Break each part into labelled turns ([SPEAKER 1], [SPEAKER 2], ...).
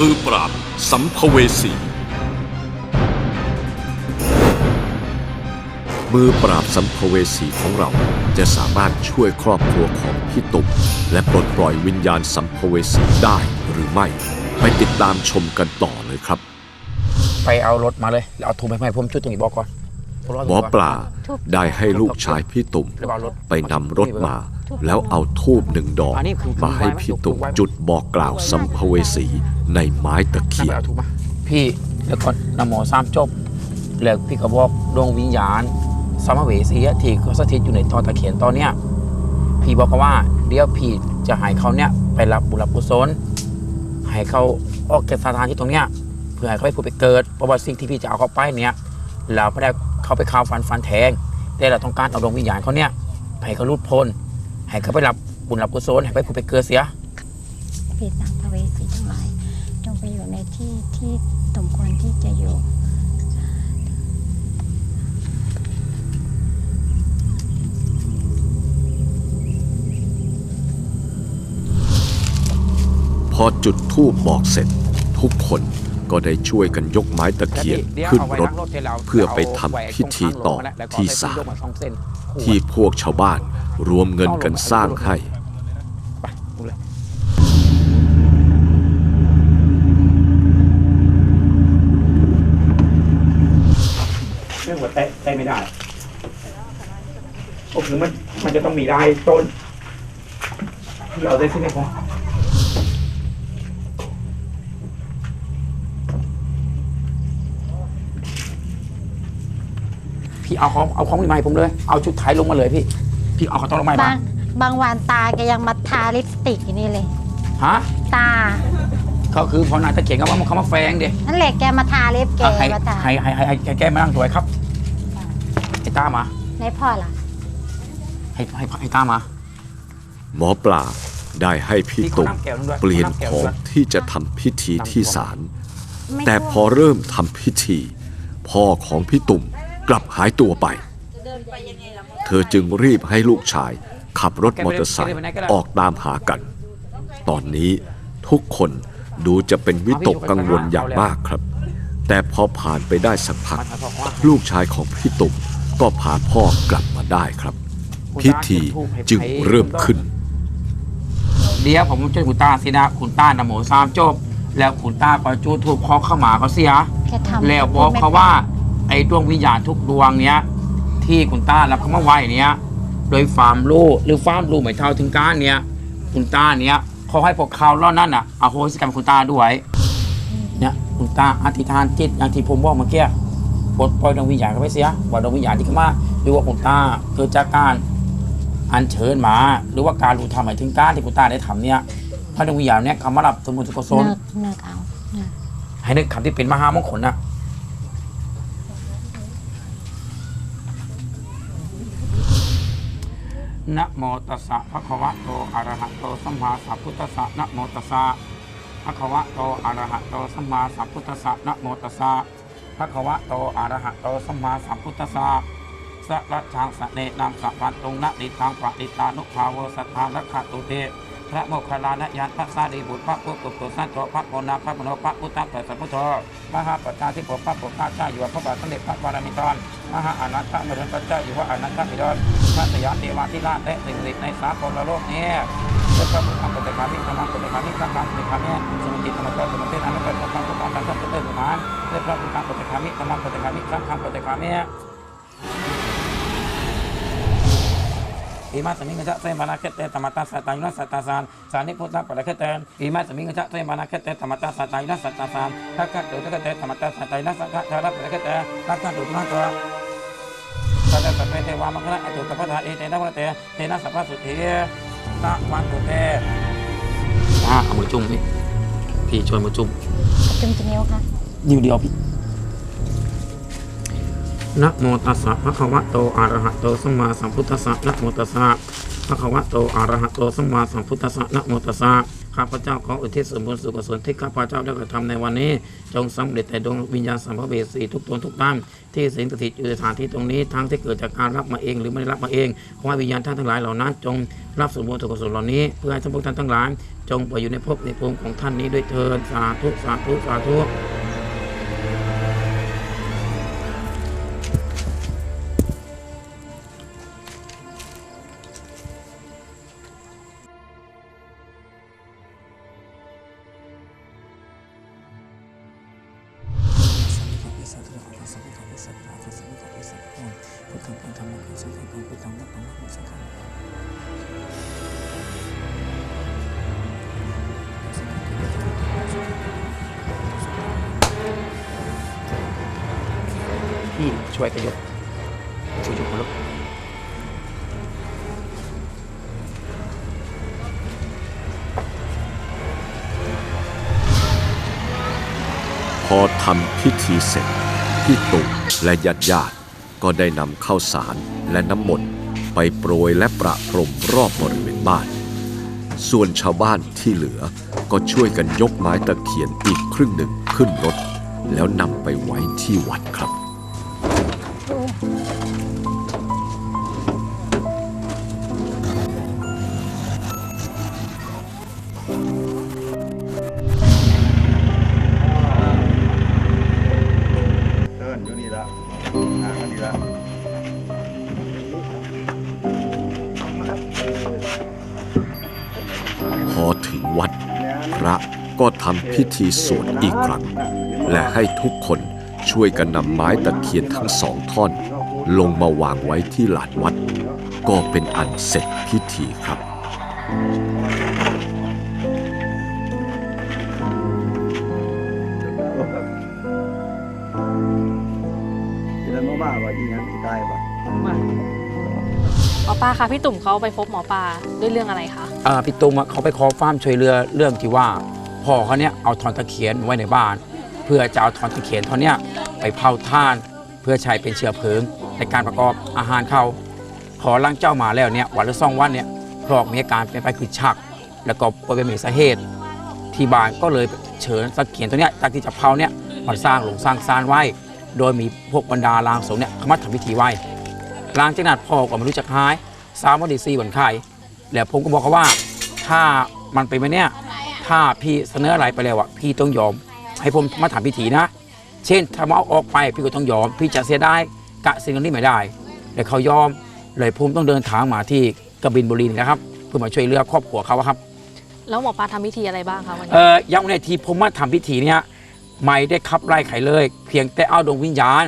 [SPEAKER 1] มือปราบ สัมภเวสี มือปราบสัมภเวสีของเราจะสามารถช่วยครอบครัวของพี่ตุ่มและปลดปล่อยวิญญาณสัมภเวสีได้หรือไม่ ไปติดตามชมกันต่อเลยครับ
[SPEAKER 2] ไปเอารถมาเลยแล้วเอาถุงไปให้ผมจุดตรงนี้บอกก่อนผมร
[SPEAKER 1] หมอปลาได้ให้ลูกชายพี่ตุ่ม
[SPEAKER 2] แล้วเอารถ
[SPEAKER 1] ไปนำรถมา แล้วเอาทูบหนึ่งดอก
[SPEAKER 2] อันนี้คือ
[SPEAKER 1] มาให้พี่ตุ่มจุดบอกกล่าวสัมภเวสีในไม้ตะ
[SPEAKER 2] นั่น
[SPEAKER 1] เคีย
[SPEAKER 2] ไป
[SPEAKER 1] น
[SPEAKER 2] เอาถุงมาพี่แล้วก็นำหมอสามจบ แล้วพี่ก็บอกดวงวิญญาณสัมภเวสีอะที่เขาสถิตอยู่ในตอตะเคียนตอนเนี้ยพี่บอกเขาว่าเดี๋ยวพี่จะให้เขาเนี้ยไปรับบุญรับกุศลให้เขาออกจากสถานที่ตรงเนี้ยเพื่อให้เขาไปผุดไปเกิดเพราะว่าสิ่งที่พี่จะเอาเขาไปเนี้ยเราไม่ได้เขาไปข่าวฟันฟันแทงแต่เราต้องการเอาดวงวิญญาณเขาเนี้ยให้เขารุดพ้น ให้เขาไปรับบุญรับกุศลให้ไปผุดไปเกิดเสีย
[SPEAKER 3] ปีสังภเวสีทั้งหลายจงไปอยู่ในที่ที่สมควรที่จะอยู่
[SPEAKER 1] พอจุดทูบบอกเสร็จ ทุกคนก็ได้ช่วยกันยกไม้ตะเคียนขึ้นรถ เพื่อไปทำพิธีต่อที่ศาลที่พวกชาวบ้าน รวมเงินกันสร้างให้
[SPEAKER 2] ไปดูเรื่องหัวเตะเตะไม่ได้โอ้คือมันมันจะต้องมีลายต้นที่เราได้ซื้อให้ผมพี่เอาของเอาของใหม่ผมเลย เอาชุดไทยลงมาเลยพี่ พี่เอาของต้องลงมา
[SPEAKER 3] บางบางวันตาแกยังมาทาลิปสติกอยู่นี่เลย
[SPEAKER 2] ฮะ
[SPEAKER 3] ตา
[SPEAKER 2] เขาคือพอนายตะเขียนเขาว่าเขามาแฟงเดีย
[SPEAKER 3] นั่นแหละแกมาทาเล็บแก
[SPEAKER 2] ให้
[SPEAKER 3] มาทา
[SPEAKER 2] ให้ให้ให้ให้ให้แกมานั่งถวยครับไอ้ตามา
[SPEAKER 3] ในพ่อล่ะ
[SPEAKER 2] ให้ให้ให้ตามา
[SPEAKER 1] หมอปลาได้ให้พี่ตุ่มเปลี่ยนของที่จะทำพิธีที่ศาล
[SPEAKER 3] ไม่
[SPEAKER 1] แต่พอเริ่มทำพิธี พ่อของพี่ตุ่มกลับหายตัวไป เธอจึงรีบให้ลูกชาย ขับรถมอเตอร์ไซค์ออกตามหากัน ตอนนี้ทุกคนดูจะเป็นวิตกกังวลอย่างมากครับ แต่พอผ่านไปได้สักพัก ลูกชายของพี่ตุ่มก็พาพ่อกลับมาได้ครับ พิธีจึงเริ่มขึ้น
[SPEAKER 2] เดี๋ยวผมจะคุณตาสินะคุณตานำโมสามจบ แล้วคุณตาก็จูทูบคอเข้ามาเขาเสีย
[SPEAKER 3] แกทำ
[SPEAKER 2] แล้วบอกเขาว่า ไอ้ดวงวิญญาณทุกดวงเนี้ย ที่คุณตารับเขามาไหวเนี้ยโดยฟาร์มรู้หรือฟาร์มรู้ไม่เท่าถึงการเนี้ยคุณตาเนี้ยขอให้พวกเขาเหล่านั้นอะอโหสิกรรมคุณตาด้วยเนี่ยคุณตาอธิษฐานจิตอย่างที่ผมบอกเมื่อกี้ปลดปล่อยดวงวิญญาณเขาไปเสียว่าดวงวิญญาณที่เข้ามาหรือว่าคุณตาเกิดจากการอัญเชิญมา หรือว่าการรู้ทำหมายถึงการที่คุณตาได้ทำเนี่ยพระดวงวิญญาณเนี่ยเขามารับสมบูรณ์สุขสน
[SPEAKER 3] เนิกเนิกเอาเนิก
[SPEAKER 2] ให้นึกคำที่เป็นมหามงคลนะ นะโมตัสสะภะคะวะโตอะระหะโตสัมมาสัพพุทธัสสะนะโมตัสสะภะคะวะโตอะระหะโตสัมมาสัพพุทธัสสะนะโมตัสสะภะคะวะโตอะระหะโตสัมมาสัพพุทธัสสะสะระชังสะเนนามสัพพันตุงนะดิทังปะดิตานุภาโวสัทธานักขตุเต พระโมคคัลลานะยันพระสารีบุตรพระพุทธปุสันโตพระโมนาพระมโนพระพุทธเสัมพุทโธมหาปัจจาที่ปกพระปกข้าเจ้าอยู่ว่าพระบาทสมเด็จพระบรมิตรมหาอนันตมรินทร์พระเจ้าอยู่ว่าอนันตมิดรพระสยามเทวาธิราชและสิ่งศักดิ์สิทธิ์ในสากลโลกนี้พระพุทธธรรมปฏิภาณมิธรรมปฏิภาณมิสังฆปฏิภาณมิสมุติธรรมะสมุติอนุปปิธรรมปฏิภาณธรรมปฏิภาณมิธรรมปฏิภาณมิธรรมปฏิภาณมิสังฆปฏิภาณมิ อิมาสมิงกะจะเตมานาเคเตตมัตาสตายุนัสตาสานสานิพุทธะปะละเคเตนอิมาสมิงกะจะเตมานาเคเตตมัตาสตายุนัสตาสานทักกะตุตะเคเตตมัตาสตายุนัสสักขะทาระปะละเคเตทักกะตุตุนังตัวสัตตะสัพเพเทวามังคะอตุตะพะทะเอเตนะวะเตเตนะสัพพสุเทนะวันตุเตอ่าเอามือจุ่มพี่พี่ช่วยมือจุ่ม
[SPEAKER 3] จุ่มกี่นิ้วคะ
[SPEAKER 2] นิ้วเดียวพี่ นะโมตัสสะภะคะวะโตอะระหะโตสัมมาสัมพุทธัสสะนะโมตัสสะภะคะวะโตอะระหะโตสัมมาสัมพุทธัสสะนะโมตัสสะข้าพเจ้าขออุทิศส่วนบุญสุขกุศลที่ข้าพเจ้าได้กระทำในวันนี้ จงสำเร็จแต่ดวงวิญญาณสัมภเวสีทุกตนทุกท่านที่สิงสถิตอยู่ในสถานที่ตรงนี้ทั้งที่เกิดจากการรับมาเองหรือไม่ได้รับมาเองขอให้วิญญาณท่านทั้งหลายเหล่านั้น จงรับส่วนบุญสุขกุศลเหล่านี้ เพื่อให้ท่านพวกท่านทั้งหลาย จงไปอยู่ในภพในภูมิของท่านนี้ด้วยเถิดสาธุสาธุสาธุ ช่วยกันยกช่วยยกลูก
[SPEAKER 1] พอทำพิธีเสร็จ พี่ตุ่มและญาติญาติก็ได้นำข้าวสารและน้ำมนต์ไปโปรยและประพรมรอบบริเวณบ้าน ส่วนชาวบ้านที่เหลือก็ช่วยกันยกไม้ตะเคียนอีกครึ่งหนึ่งขึ้นรถ แล้วนำไปไว้ที่วัดครับ
[SPEAKER 4] เดินอยู่นี่ละหากันนี่ละ
[SPEAKER 1] พอถึงวัด พระก็ทำพิธีสวดอีกครั้ง และให้ทุกคน ช่วยกันนำไม้ตะเคียนทั้งสองท่อน ลงมาวางไว้ที่ลานวัด ก็เป็นอันเสร็จพิธีครับ
[SPEAKER 4] ที่นั่นมาว่าอีหยังสิตายบ่
[SPEAKER 5] หมอปลาคะพี่ตุ่มเขาไปพบหมอปลาด้วยเรื่องอะไรคะ
[SPEAKER 2] อ่าพี่ตุ้มอะเขาไปขอฟ้ามช่วยเรือเรื่องที่ว่าพ่อเขาเนี่ยเอาทอนตะเคียนไว้ในบ้าน เพื่อจะเอาทอนตะเคียนทอนนี้ไปเผาท่านเพื่อใช้เป็นเชื้อเพลิง ในการประกอบอาหารเขาพอร่างเจ้ามาแล้วเนี่ยวันละสองวันเนี่ยพรอกมีอาการเป็นไปคือชัก แล้วก็ป่วยเป็นมีสาเหตุที่บ้านก็เลยเชิญตะเคียนตัวเนี้ยจากที่จะเผาเนี่ยมาสร้างหลงสร้างซานไว้ โดยมีพวกบรรดาลางทรงเนี่ยเขามาทำพิธีไว้ลังจากนั้นพ่อก็ไม่รู้จักหายสามวันดีสี่วันไข่แล้วผมก็บอกเขาว่า ถ้ามันเป็นไปเนี่ย ถ้าพี่เสนออะไรไปแล้วอะพี่ต้องยอม ให้ผมมาทำพิธีนะ เช่นถ้ามาเอาออกไปพี่ก็ต้องยอม พี่จะเสียได้กะสิ่งนี้ไม่ได้เลยเขายอมเลยผมต้องเดินทางมาที่กบินบุรีนะครับ เพื่อมาช่วยเหลือครอบครัวเขาอะครับ
[SPEAKER 5] แล้วหมอปลาทำพิธีอะไรบ้างคะวัน
[SPEAKER 2] เอ
[SPEAKER 5] นี้
[SPEAKER 2] อยังในทีผมมาทำพิธีเนี่ยไม่ได้ขับไล่ใครเลย เพียงแต่เอาดวงวิญญาณ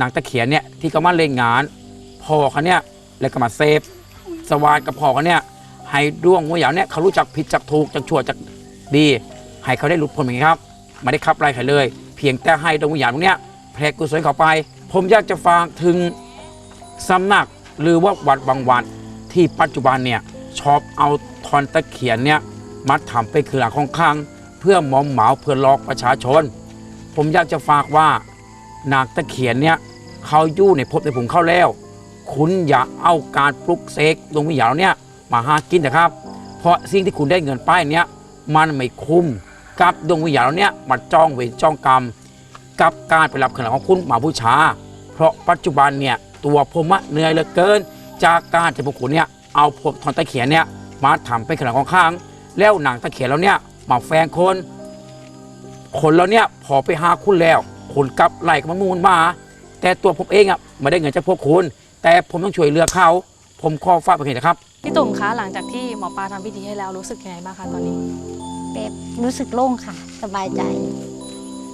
[SPEAKER 2] นางตะเคียนเนี่ยที่เขามาเล่นงานพ่อเขาเนี่ยแล้วก็มาเซฟ สวานกับพ่อเขาเนี่ยให้ดวงวิญญาณเนี่ยเขารู้จักผิดจักถูกจักชั่วจักดี ให้เขาได้หลุดพ้นอย่างนี้ครับ ไม่ได้ขับไล่ใครเลย เพียงแต่ให้ดวงวิญญาณพวกเนี้ยแผ่กุศลเข้าไป ผมอยากจะฟังถึงสำนักหรือว่าวัดบางวัดที่ปัจจุบันเนี่ยชอบเอาทอนตะเคียนเนี่ยมาทำเป็นเครือของข้าง เพื่อมอมเหมาเพื่อลอกประชาชน ผมอยากจะฝากว่านางตะเคียนเนี่ยเขาอยู่ในภพในภูมิเข้าแล้ว คุณอย่าเอาการปลุกเสกดวงวิญญาณเนี่ยมาหากินนะครับ เพราะสิ่งที่คุณได้เงินป้ายเนี้ยมันไม่คุ้ม กับดวงวิญญาณเนี่ยมาจ้องเวรจ้องกรรม กับการไปรับขนของคุณมาบูชา เพราะปัจจุบันเนี่ยตัวผมอะเหนื่อยเหลือเกิน จากการที่พวกคุณเนี่ยเอาพวกทอนตะเขียนเนี่ยมาทำเป็นขนมของข้าง แล้วหนังตะเขียนแล้วเนี่ยมาแฟงคน คนเราเนี่ยพอไปหาคุณแล้วคุณกลับไล่กับมามูลมา แต่ตัวผมเองอะไม่ได้เงินจากพวกคุณ แต่ผมต้องช่วยเหลือเขา ผมขอฝากไปเห็นนะครับ
[SPEAKER 5] พี่ตุ่มคะหลังจากที่หมอปลาทำพิธีให้แล้วรู้สึกยังไงบ้างคะตอนนี้
[SPEAKER 3] แบบรู้สึกโล่งค่ะ สบายใจ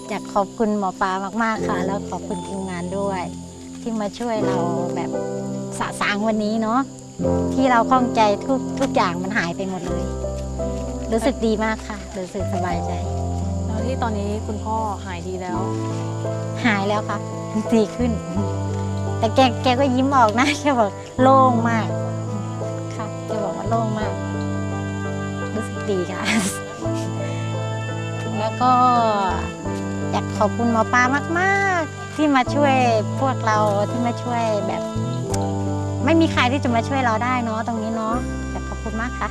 [SPEAKER 3] อยากขอบคุณหมอปลามาก ๆ ค่ะ แล้วขอบคุณทีมงานด้วย ที่มาช่วยเราแบบสะสางวันนี้เนาะที่เราคล่องใจทุกทุกอย่างมันหายไปหมดเลย รู้สึกดีมากค่ะ รู้สึกสบายใจ
[SPEAKER 5] แล้วที่ตอนนี้คุณพ่อหายดีแล้ว
[SPEAKER 3] หายแล้วค่ะดีขึ้น แต่แกแกก็ยิ้มออกนะแกบอกโล่งมาก ค่ะแกบอกว่าโล่งมาก รู้สึกดีค่ะแล้ว ก็อยากขอบคุณหมอปลามากๆ ที่มาช่วยพวกเราที่มาช่วยแบบ ไม่มีใครที่จะมาช่วยเราได้เนาะตรงนี้เนาะอยากขอบคุณมากค่ะ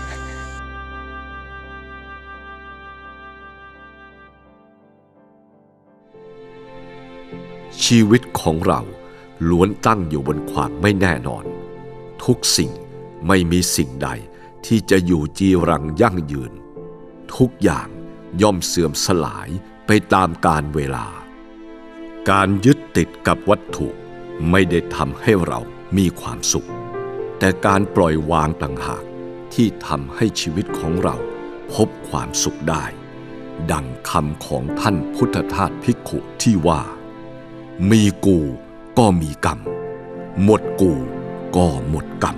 [SPEAKER 1] ชีวิตของเราล้วนตั้งอยู่บนความไม่แน่นอน ทุกสิ่งไม่มีสิ่งใดที่จะอยู่จีรังยั่งยืน ทุกอย่าง ย่อมเสื่อมสลายไปตามกาลเวลา การยึดติดกับวัตถุไม่ได้ทำให้เรามีความสุข แต่การปล่อยวางต่างหากที่ทำให้ชีวิตของเราพบความสุขได้ ดังคำของท่านพุทธทาสภิกขุที่ว่า มีกูก็มีกรรม หมดกูก็หมดกรรม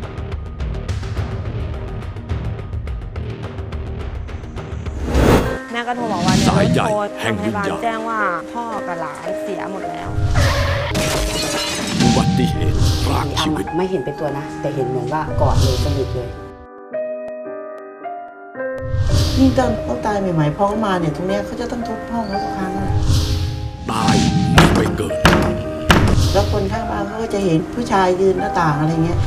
[SPEAKER 6] ก็โทรบอกว่าเนี่ย
[SPEAKER 1] สายใหญ่
[SPEAKER 6] โทร
[SPEAKER 1] แห่ง
[SPEAKER 6] โรงพยาบาล
[SPEAKER 1] วิญญาณ
[SPEAKER 6] แจ้งว่าพ่อกับหลานเสียหมดแล้ว
[SPEAKER 1] อุบัติเหตุพรากชี
[SPEAKER 7] ทำ
[SPEAKER 1] วิต
[SPEAKER 7] อะไม่เห็นเป็นตัวนะ แต่เห็นเหมือนว่ากอดเลยสนิทเลย
[SPEAKER 8] นี่ตอนเขาตายใหม่ๆพอเขามาเนี่ยตรงเนี้ยเขาจะต้องทุบห้องเขาทุกครั้งอะ
[SPEAKER 1] ตายไม่ไปเกิด
[SPEAKER 8] แล้วคนข้างบ้านเขาก็จะเห็นผู้ชายยืนหน้าต่างอะไรเงี้ย